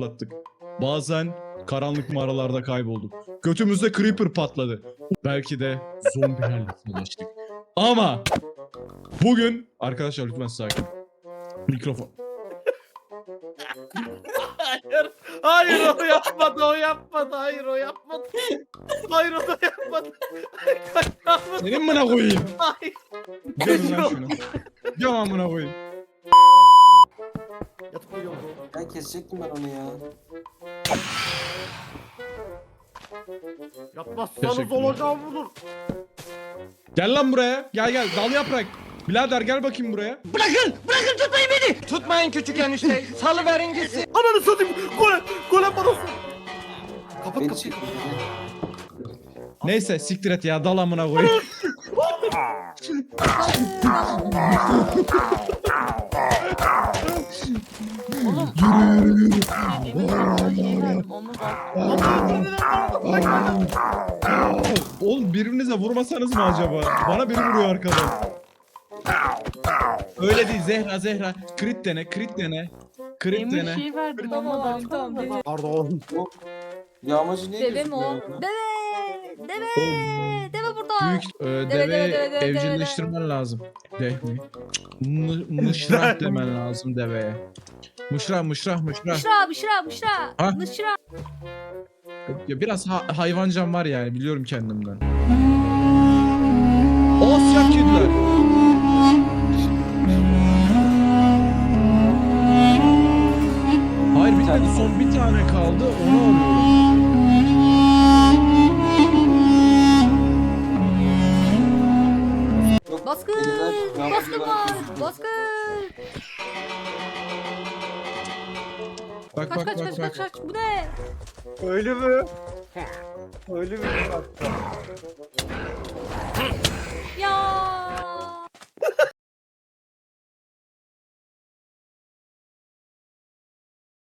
attık. Bazen karanlık mağaralarda kaybolduk. Götümüzde creeper patladı. Belki de zombilerle tanıştık. Ama bugün arkadaşlar lütfen sakin. Mikrofon. Hayır. Hayır o yapmadı o yapmadı. Hayır o yapmadı. Hayır o da yapmadı. Senin mına koyayım. Hayır. Göm lan şunu. Göm amına koyayım. Yatıp uyuyorum. Ben kesecektim ben onu ya. Yapmazsanız Teşekkürler. olacağım budur. Gel lan buraya. Gel gel. Dal yaprak. Birader gel bakayım buraya. Tutmayın küçük enişte. Salıverin gitsin. Ananı satayım. Golem. Golem bana olsun. Kapat Beni kapıyı. çek. Neyse siktir et ya. Dal amına koyayım. Bak. Oğlum birbirinize vurmasanız mı acaba? Bana biri vuruyor arkadan. Öyle değil Zehra Zehra. Crit dene, crit dene. Crit Emin dene. şey verdim Tamam ama abi tamam. dede- Pardon. Yağmacı niye Deve mi o? gözükmüyor? Deve! Deve! Deve Büyük e, deve, deve, deve, deve, evcilleştirmen lazım. De mi? Mı- Mışrah demen lazım deveye. Mışrah mışrah mışrah. Büşra, Büşra, Büşra! Ha? Büşra! Ya biraz ha- hayvancam var yani biliyorum kendimden. O siyah kediler. Hayır bitmedi son bir tane kaldı onu arıyorum. Baskın! Baskın var! Baskın! Bak Kaç bak kaç bak kaç bak. kaç kaç! Bu ne? Öyle mi? Öyle mi? Ya!